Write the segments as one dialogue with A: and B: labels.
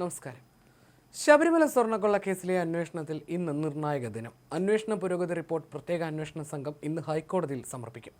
A: നമസ്കാരം. ശബരിമല സ്വർണക്കൊള്ള കേസിലെ അന്വേഷണത്തിൽ ഇന്ന് നിർണായക ദിനം. അന്വേഷണ പുരോഗതി റിപ്പോർട്ട് പ്രത്യേക അന്വേഷണ സംഘം ഇന്ന് ഹൈക്കോടതിയിൽ സമർപ്പിക്കും.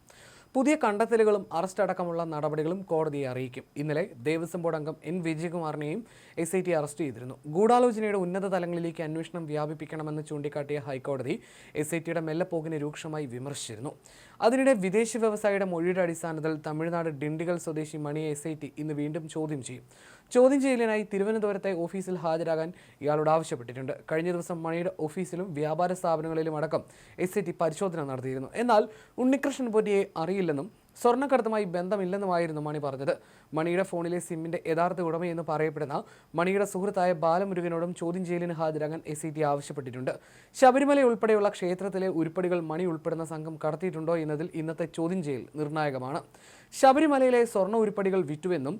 A: പുതിയ കണ്ടെത്തലുകളും അറസ്റ്റ് അടക്കമുള്ള നടപടികളും കോടതിയെ അറിയിക്കും. ഇന്നലെ ദേവസ്വം ബോർഡ് അംഗം എൻ വിജയകുമാറിനെയും എസ് ഐ ടി അറസ്റ്റ് ചെയ്തിരുന്നു. ഗൂഢാലോചനയുടെ ഉന്നത തലങ്ങളിലേക്ക് അന്വേഷണം വ്യാപിപ്പിക്കണമെന്ന് ചൂണ്ടിക്കാട്ടിയ ഹൈക്കോടതി എസ് ഐ ടിയുടെ മെല്ലപ്പോക്കിനെ രൂക്ഷമായി വിമർശിച്ചിരുന്നു. അതിനിടെ വിദേശ വ്യവസായിയുടെ മൊഴിയുടെ അടിസ്ഥാനത്തിൽ തമിഴ്നാട് ഡിണ്ടിഗൽ സ്വദേശി മണിയെ എസ് ഐ ടി ഇന്ന് വീണ്ടും ചോദ്യം ചെയ്യും. ചോദ്യം ചെയ്യലിനായി തിരുവനന്തപുരത്തെ ഓഫീസിൽ ഹാജരാകാൻ ഇയാളോട് ആവശ്യപ്പെട്ടിട്ടുണ്ട്. കഴിഞ്ഞ ദിവസം മണിയുടെ ഓഫീസിലും വ്യാപാര സ്ഥാപനങ്ങളിലും അടക്കം എസ് ഐ ടി പരിശോധന നടത്തിയിരുന്നു. എന്നാൽ ഉണ്ണികൃഷ്ണൻ പൊറ്റിയെ അറിയില്ലെന്നും സ്വർണക്കടത്തുമായി ബന്ധമില്ലെന്നുമായിരുന്നു മണി പറഞ്ഞത്. മണിയുടെ ഫോണിലെ സിമ്മിന്റെ യഥാർത്ഥ ഉടമയെന്ന് പറയപ്പെടുന്ന മണിയുടെ സുഹൃത്തായ ബാലമുരുകനോടും ചോദ്യം ചെയ്യലിന് ഹാജരാകാൻ എസ് ടി ആവശ്യപ്പെട്ടിട്ടുണ്ട്. ശബരിമല ഉൾപ്പെടെയുള്ള ക്ഷേത്രത്തിലെ ഉരുപ്പടികൾ മണി ഉൾപ്പെടുന്ന സംഘം കടത്തിയിട്ടുണ്ടോ എന്നതിൽ ഇന്നത്തെ ചോദ്യം ചെയ്യൽ നിർണായകമാണ്. ശബരിമലയിലെ സ്വർണ ഉരുപ്പടികൾ വിറ്റുവെന്നും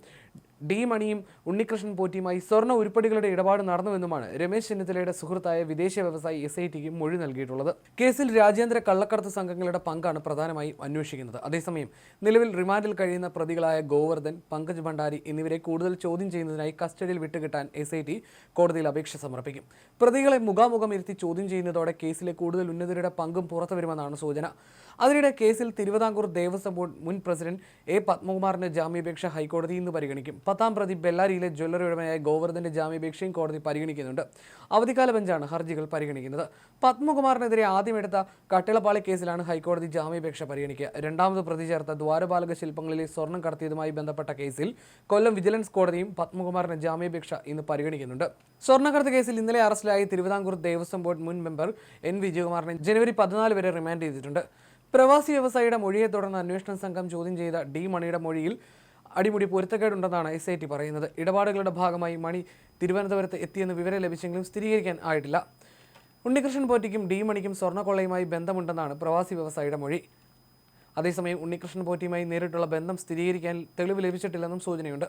A: ഡി മണിയും ഉണ്ണികൃഷ്ണൻ പോറ്റിയുമായി സ്വർണ ഉരുപ്പടികളുടെ ഇടപാട് നടന്നുവെന്നുമാണ് രമേശ് ചെന്നിത്തലയുടെ സുഹൃത്തായ വിദേശ വ്യവസായി എസ് ഐ ടിക്ക് മൊഴി നൽകിയിട്ടുള്ളത്. കേസിൽ രാജ്യാന്തര കള്ളക്കടത്ത് സംഘങ്ങളുടെ പങ്കാണ് പ്രധാനമായും അന്വേഷിക്കുന്നത്. അതേസമയം നിലവിൽ റിമാൻഡിൽ കഴിയുന്ന പ്രതികളായ ഗോവർദ്ധൻ പങ്കജ് ഭണ്ഡാരി എന്നിവരെ കൂടുതൽ ചോദ്യം ചെയ്യുന്നതിനായി കസ്റ്റഡിയിൽ വിട്ടുകിട്ടാൻ എസ് ഐ ടി കോടതിയിൽ അപേക്ഷ സമർപ്പിക്കും. പ്രതികളെ മുഖാമുഖം ഇരുത്തി ചോദ്യം ചെയ്യുന്നതോടെ കേസിലെ കൂടുതൽ ഉന്നതരുടെ പങ്കും പുറത്തുവരുമെന്നാണ് സൂചന. അതിനിടെ കേസിൽ തിരുവിതാംകൂർ ദേവസ്വം ബോർഡ് മുൻ പ്രസിഡന്റ് എ പത്മകുമാറിന്റെ ജാമ്യാപേക്ഷ ഹൈക്കോടതി ഇന്ന് പരിഗണിക്കും. പത്താം പ്രതി ബെല്ലാരിയിലെ ജ്വല്ലറി ഉടമയായ ഗോവർദ്ധന്റെ ജാമ്യാപേക്ഷയും കോടതി പരിഗണിക്കുന്നുണ്ട്. അവധിക്കാല ബെഞ്ചാണ് ഹർജികൾ പരിഗണിക്കുന്നത്. പത്മകുമാറിനെതിരെ ആദ്യമെടുത്ത കട്ടിളപ്പാളി കേസിലാണ് ഹൈക്കോടതി ജാമ്യപേക്ഷ പരിഗണിക്കുക. രണ്ടാമത് പ്രതി ചേർത്ത ദ്വാരപാലക ശില്പങ്ങളിലെ സ്വർണം കടത്തിയതുമായി ബന്ധപ്പെട്ട കേസിൽ കൊല്ലം വിജിലൻസ് കോടതിയും പത്മകുമാറിന്റെ ജാമ്യപേക്ഷ ഇന്ന് പരിഗണിക്കുന്നുണ്ട്. സ്വർണക്കടത്ത് കേസിൽ ഇന്നലെ അറസ്റ്റിലായ തിരുവിതാംകൂർ ദേവസ്വം ബോർഡ് മുൻ മെമ്പർ എൻ വിജയകുമാറിനെ ജനുവരി പതിനാല് വരെ റിമാൻഡ് ചെയ്തിട്ടുണ്ട്. പ്രവാസി വ്യവസായിയുടെ മൊഴിയെ തുടർന്ന് അന്വേഷണ സംഘം ചോദ്യം ചെയ്ത ഡി മണിയുടെ മൊഴിയിൽ അടിമുടി പൊരുത്തക്കേടുണ്ടെന്നാണ് എസ് ഐ ടി പറയുന്നത്. ഇടപാടുകളുടെ ഭാഗമായി മണി തിരുവനന്തപുരത്ത് എത്തിയെന്ന് വിവരം ലഭിച്ചെങ്കിലും സ്ഥിരീകരിക്കാൻ ആയിട്ടില്ല. ഉണ്ണികൃഷ്ണൻ പോറ്റിക്കും ഡി മണിക്കും സ്വർണക്കൊള്ളയുമായി ബന്ധമുണ്ടെന്നാണ് പ്രവാസി വ്യവസായിയുടെ മൊഴി. അതേസമയം ഉണ്ണികൃഷ്ണൻ പോറ്റിയുമായി നേരിട്ടുള്ള ബന്ധം സ്ഥിരീകരിക്കാൻ തെളിവ് ലഭിച്ചിട്ടില്ലെന്നും സൂചനയുണ്ട്.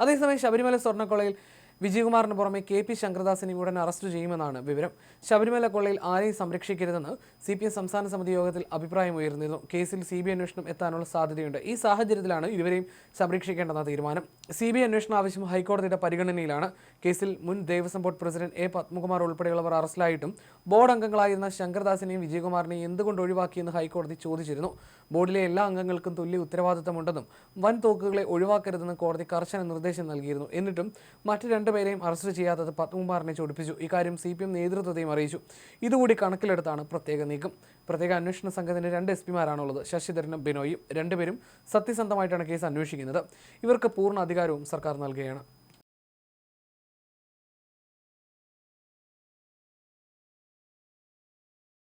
A: അതേസമയം ശബരിമല സ്വർണക്കൊള്ളയിൽ വിജയകുമാറിന് പുറമെ കെ പി ശങ്കർദാസിനെ ഉടൻ അറസ്റ്റ് ചെയ്യുമെന്നാണ് വിവരം. ശബരിമല കൊള്ളയിൽ ആരെയും സംരക്ഷിക്കരുതെന്ന് സി പി എം സംസ്ഥാന സമിതി യോഗത്തിൽ അഭിപ്രായം ഉയർന്നിരുന്നു കേസിൽ സി ബി അന്വേഷണം എത്താനുള്ള സാധ്യതയുണ്ട്. ഈ സാഹചര്യത്തിലാണ് ഇരുവരെയും സംരക്ഷിക്കേണ്ടെന്ന തീരുമാനം. സി ബി അന്വേഷണ ആവശ്യം ഹൈക്കോടതിയുടെ പരിഗണനയിലാണ്. കേസിൽ മുൻ Devaswom board president A Padmakumar ഉൾപ്പെടെയുള്ളവർ അറസ്റ്റിലായിട്ടും ബോർഡ് അംഗങ്ങളായിരുന്ന ശങ്കർദാസിനെയും വിജയകുമാറിനെയും എന്തുകൊണ്ട് ഒഴിവാക്കിയെന്ന് ഹൈക്കോടതി ചോദിച്ചിരുന്നു. ബോർഡിലെ എല്ലാ അംഗങ്ങൾക്കും തുല്യ ഉത്തരവാദിത്തമുണ്ടെന്നും വൻ തോക്കുകളെ ഒഴിവാക്കരുതെന്ന് കോടതി കർശന നിർദ്ദേശം നൽകിയിരുന്നു. എന്നിട്ടും മറ്റ് രണ്ടുപേരെയും അറസ്റ്റ് ചെയ്യാത്തത് പത്മകുമാറിനെ ചൊടിപ്പിച്ചു. ഇക്കാര്യം സി പി എം നേതൃത്വത്തെയും അറിയിച്ചു. ഇതുകൂടി കണക്കിലെടുത്താണ് പ്രത്യേക നീക്കം. പ്രത്യേക അന്വേഷണ സംഘത്തിന് രണ്ട് എസ് പിമാരാണുള്ളത്. ശശിധരനും ബിനോയും. രണ്ടുപേരും സത്യസന്ധമായിട്ടാണ് കേസ് അന്വേഷിക്കുന്നത്. ഇവർക്ക് പൂർണ അധികാരവും സർക്കാർ നൽകുകയാണ്.